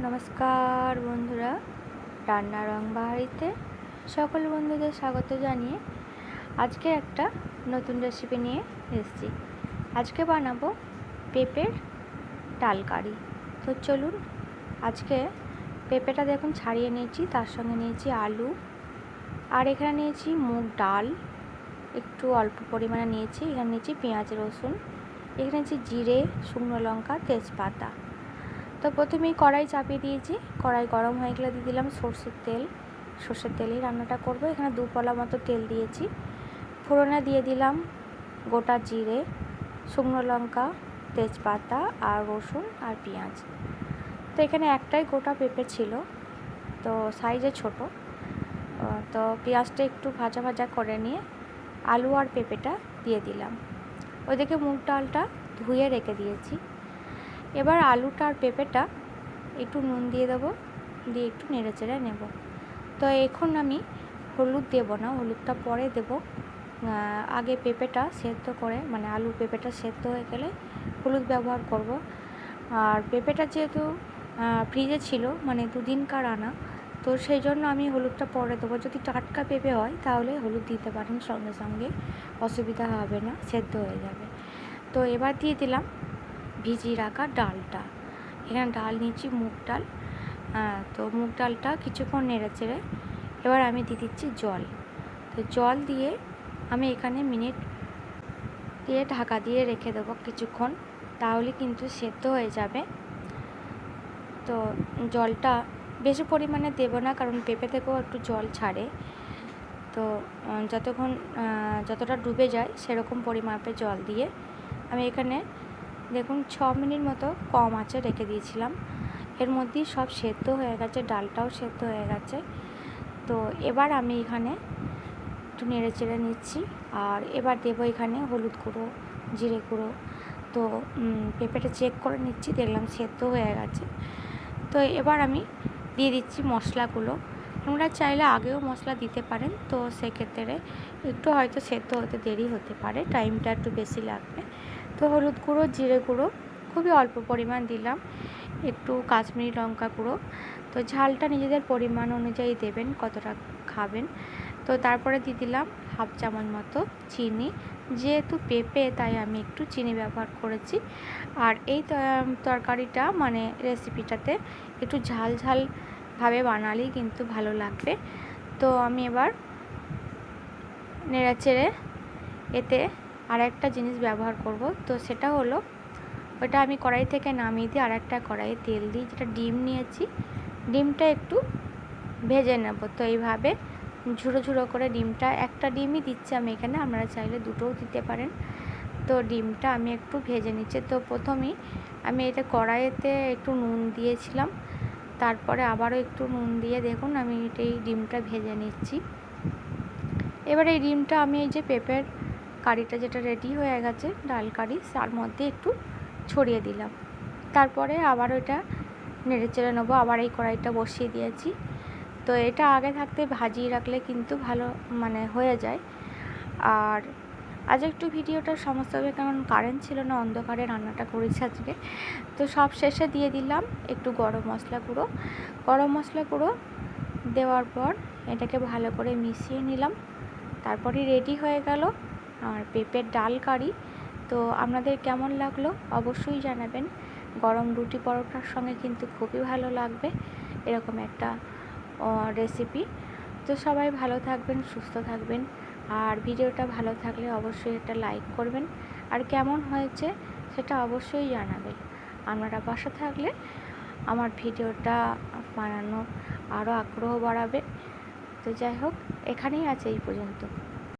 নমস্কার বন্ধুরা, রান্না রং বাহারিতে সকল বন্ধুদের স্বাগত জানিয়ে আজকে একটা নতুন রেসিপি নিয়ে এসেছি। আজকে বানাবো পেঁপের ডাল কারি। তো চলুন, আজকে পেঁপেটা দেখুন ছাড়িয়ে নিয়েছি, তার সঙ্গে নিয়েছি আলু, আর এখানে নিয়েছি মুগ ডাল, একটু অল্প পরিমাণে নিয়েছি, এখানে নিয়েছি পেঁয়াজ রসুন, এখানে নিয়েছি জিরে, শুকনো লঙ্কা, তেজপাতা। তো প্রথমেই কড়াই চাপিয়ে দিয়েছি। কড়াই গরম হয়ে গেলে দিয়ে দিলাম সর্ষের তেল। সর্ষের তেলেই রান্নাটা করব। এখানে দু পলা মতো তেল দিয়েছি। ফোড়নে দিয়ে দিলাম গোটা জিরে, শুকনো লঙ্কা, তেজপাতা আর রসুন আর পেঁয়াজ। তো এখানে একটাই গোটা পেঁপে ছিল, তো সাইজে ছোট। তো পেঁয়াজটা একটু ভাজা ভাজা করে নিয়ে আলু আর পেঁপেটা দিয়ে দিলাম। ওইদিকে মুগ ডালটা ধুয়ে রেখে দিয়েছি। এবার আলুটা আর পেঁপেটা একটু নুন দিয়ে দেবো, দিয়ে একটু নেড়ে চেড়ে নেব। তো এখন আমি হলুদ দেব না, হলুদটা পরে দেব। আগে পেঁপেটা সেদ্ধ করে মানে আলু পেঁপেটা সেদ্ধ হয়ে গেলে হলুদ ব্যবহার করব। আর পেঁপেটা যেহেতু ফ্রিজে ছিল মানে দুদিনকার আনা, তো সেই জন্য আমি হলুদটা পরে দেবো। যদি টাটকা পেঁপে হয়, তাহলে হলুদ দিতে পারেন সঙ্গে সঙ্গে, অসুবিধা হবে না, সেদ্ধ হয়ে যাবে। তো এবার দিয়ে দিলাম ভিজিয়ে রাখা ডালটা। এখানে ডাল নিচ্ছি মুগ ডাল। তো মুগ ডালটা কিছুক্ষণ নেড়ে চেড়ে এবার আমি দিয়ে দিচ্ছি জল। তো জল দিয়ে আমি এখানে মিনিট দিয়ে ঢাকা দিয়ে রেখে দেবো কিছুক্ষণ, তাহলে কিন্তু সেদ্ধ হয়ে যাবে। তো জলটা বেশি পরিমাণে দেবো না, কারণ পেঁপে থেকেও একটু জল ছাড়ে। তো যতক্ষণ যতটা ডুবে যায় সেরকম পরিমাপে জল দিয়ে আমি এখানে দেখুন, ছ মিনিট মতো কম আঁচে রেখে দিয়েছিলাম। এর মধ্যেই সব সেদ্ধ হয়ে গেছে, ডালটাও সেদ্ধ হয়ে গেছে। তো এবার আমি এখানে একটু নেড়ে চেড়ে নিচ্ছি, আর এবার দেবো এখানে হলুদ গুঁড়ো, জিরে গুঁড়ো। তো পেঁপেটা চেক করে নিচ্ছি, দেখলাম সেদ্ধ হয়ে গেছে। তো এবার আমি দিয়ে দিচ্ছি মশলাগুলো। আপনারা চাইলে আগেও মশলা দিতে পারেন, তো সেক্ষেত্রে একটু হয়তো সেদ্ধ হতে দেরি হতে পারে, টাইমটা একটু বেশি লাগবে। হলুদ গুঁড়ো, জিরে গুঁড়ো, খুবই অল্প পরিমাণ দিলাম। একটু কাশ্মীরি লঙ্কা গুঁড়ো। তো ঝালটা নিজেদের পরিমাণ অনুযায়ী দেবেন, কতটা খাবেন। তো তারপরে দিয়ে দিলাম হাফ চামচ মতো চিনি। যেহেতু পেঁপে, তাই আমি একটু চিনি ব্যবহার করেছি। আর এই তরকারিটা মানে রেসিপিটাতে একটু ঝাল ঝালভাবে বানালেই কিন্তু ভালো লাগবে। তো আমি এবার নেড়াচেড়ে এতে আর একটা জিনিস ব্যবহার করব। তো সেটা হলো, ওটা আমি কড়াই থেকে নামিয়ে দিই আর একটা কড়াইয়ে তেল দিই, যেটা ডিম নিয়েছি। ডিমটা একটু ভেজে নেব। তো এইভাবে ঝুড়ো ঝুড়ো করে ডিমটা, একটা ডিমই দিচ্ছি আমি এখানে, আপনারা চাইলে দুটোও দিতে পারেন। তো ডিমটা আমি একটু ভেজে নিচ্ছি। তো প্রথমেই আমি এটা কড়াইতে একটু নুন দিয়েছিলাম। তারপরে আবারও একটু নুন দিয়ে দেখুন, আমি এই ডিমটা ভেজে নিচ্ছি। এবার এই ডিমটা আমি এই যে পেঁপের কারিটা যেটা রেডি হয়ে গেছে, ডাল কারি, তার মধ্যে একটু ছড়িয়ে দিলাম। তারপরে আবার ওইটা নেড়ে চেড়ে নেব, আবার এই কড়াইটা বসিয়ে দিয়েছি। তো এটা আগে থাকতে ভাজিয়ে রাখলে কিন্তু ভালো মানে হয়ে যায়। আর আজ একটু ভিডিওটা সমস্যা হবে, কারণ কারেন্ট ছিল না, অন্ধকারে রান্নাটা করেছি আজকে। তো সব শেষে দিয়ে দিলাম একটু গরম মশলা গুঁড়ো। গরম মশলা গুঁড়ো দেওয়ার পর এটাকে ভালো করে মিশিয়ে নিলাম। তারপরে রেডি হয়ে গেল আর পেঁপের ডাল কারি। তো আপনাদের কেমন লাগল অবশ্যই জানাবেন। গরম রুটি পরোটার সঙ্গে কিন্তু খুবই ভালো লাগবে, এরকম একটা রেসিপি তো সবাই ভালো থাকবেন, সুস্থ থাকবেন। আর ভিডিওটা ভালো থাকলে অবশ্যই একটা লাইক করবেন। আর কেমন হয়েছে সেটা অবশ্যই জানাবেন। আপনারা বাসা থাকলে আমার ভিডিওটা বানানো আরও আগ্রহ বাড়াবে। তো যাই হোক, এখানেই আছে এই পর্যন্ত।